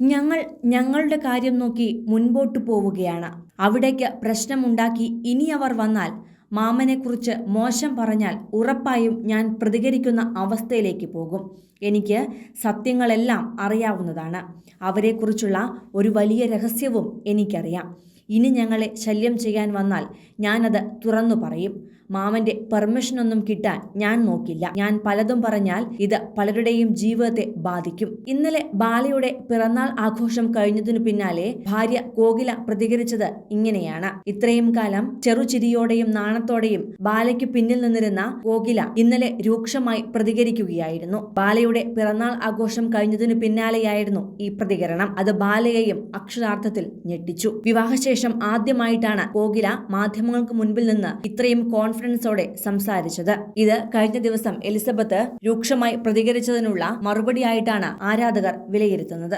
ഞങ്ങൾ ഞങ്ങളുടെ കാര്യം നോക്കി മുൻപോട്ടു പോവുകയാണ്. അവിടേക്ക് പ്രശ്നമുണ്ടാക്കി ഇനി അവർ വന്നാൽ മാമനെക്കുറിച്ച് മോശം പറഞ്ഞാൽ ഉറപ്പായും ഞാൻ പ്രതികരിക്കുന്ന അവസ്ഥയിലേക്ക് പോകും. എനിക്ക് സത്യങ്ങളെല്ലാം അറിയാവുന്നതാണ്. അവരെക്കുറിച്ചുള്ള ഒരു വലിയ രഹസ്യവും എനിക്കറിയാം. ഇനി ഞങ്ങളെ ശല്യം ചെയ്യാൻ വന്നാൽ ഞാനത് തുറന്നു പറയും. മാമന്റെ പെർമിഷനൊന്നും കിട്ടാൻ ഞാൻ നോക്കില്ല. ഞാൻ പലതും പറഞ്ഞാൽ ഇത് പലരുടെയും ജീവിതത്തെ ബാധിക്കും. ഇന്നലെ ബാലയുടെ പിറന്നാൾ ആഘോഷം കഴിഞ്ഞതിനു പിന്നാലെ ഭാര്യ കോകില പ്രതികരിച്ചത് ഇങ്ങനെയാണ്. ഇത്രയും കാലം ചെറുചിരിയോടെയും നാണത്തോടെയും ബാലയ്ക്ക് പിന്നിൽ നിന്നിരുന്ന കോകില ഇന്നലെ രൂക്ഷമായി പ്രതികരിക്കുകയായിരുന്നു. ബാലയുടെ പിറന്നാൾ ആഘോഷം കഴിഞ്ഞതിനു പിന്നാലെയായിരുന്നു ഈ പ്രതികരണം. അത് ബാലയെയും അക്ഷരാർത്ഥത്തിൽ ഞെട്ടിച്ചു. വിവാഹശേഷം ആദ്യമായിട്ടാണ് കോകില മാധ്യമങ്ങൾക്ക് മുൻപിൽ നിന്ന് ഇത്രയും കോൺഫിഡൻസോടെ സംസാരിച്ചത്. ഇത് കഴിഞ്ഞ ദിവസം എലിസബത്ത് രൂക്ഷമായി പ്രതികരിച്ചതിനുള്ള മറുപടിയായിട്ടാണ് ആരാധകർ വിലയിരുത്തുന്നത്.